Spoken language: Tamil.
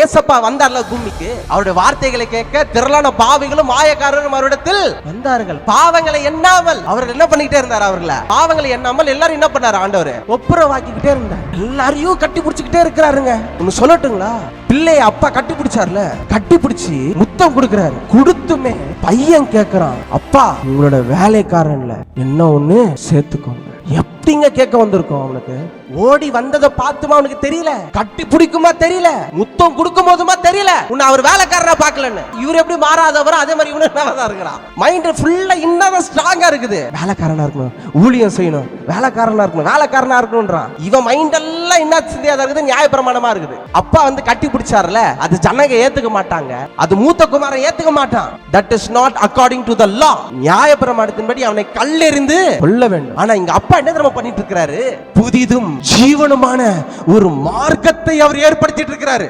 ஏசப்பா வந்தார்ல பூமிக்கு. அவருடைய வார்த்தைகளை கேட்க திரளான பாவிகளும் மாயக்காரரும் அவரிடத்தில் வந்தார்கள். பாவங்களை எண்ணாமல் அவர்கள் என்ன பண்ணிக்கிட்டே இருந்தார் அவர்களை? பாவங்களை எண்ணாமல் எல்லாரும் என்ன பண்ணாரு ஆண்டவர்? ஒப்புரவாக்கிக்கிட்டே இருந்தார். எல்லாரையும் கட்டி பிடிச்சிக்கிட்டே இருக்கிறாருங்க. ஒன்னு சொல்லட்டுங்களா? பிள்ளைய அப்பா கட்டி பிடிச்சார்ல கட்டி பிடிச்சி முத்தம் கொடுக்கிறாரு. கொடுத்துமே பையன் கேக்குறான். அப்பா உங்களோட வேலைக்காரன்ல என்ன ஒண்ணு? சேர்த்துக்கோங்க. எப்படிங்க கேட்க வந்திருக்கோம் அவனுக்கு? ஓடி வந்ததை பார்த்துமா அவனுக்கு தெரியல? கட்டி பிடிக்குமா தெரியல? முத்தம் கொடுக்கும் போதுமா தெரியல? உன்னை அவர் வேலைக்காரரா பார்க்கலன்னு. இவர் எப்படி மாறாதவரோ அதே மாதிரி இவனு தான் இருக்கிறான். மைண்ட் ஃபுல்லா இன்னும் ஸ்ட்ராங்கா இருக்குது. வேலைக்காரனா இருக்கணும் ஊழியம் செய்யணும் வேலைக்காரனா இருக்கணும் வேலைக்காரனா இருக்கணும்ன்றான். இவன் மைண்ட் எல்லாம் என்ன சிந்தியாதான் இருக்குது நியாயப்பிரமாணமா இருக்குது. அப்பா வந்து கட்டி பிடிச்சார்ல அது ஜனங்க ஏத்துக்க மாட்டாங்க. அது மூத்த குமாரன் ஏத்துக்க மாட்டான். That is not according to the law நியாயப்பிரமாணத்தின்படி அவனை கல்லெறிந்து கொல்ல வேண்டும். ஆனா இங்க அப்பா என்ன தெரியுமா பண்ணிட்டு இருக்கிறாரு? புதிதும் ஜீவனுமான ஒரு மார்க்கத்தை அவர் ஏற்படுத்திட்டு இருக்கிறாரு.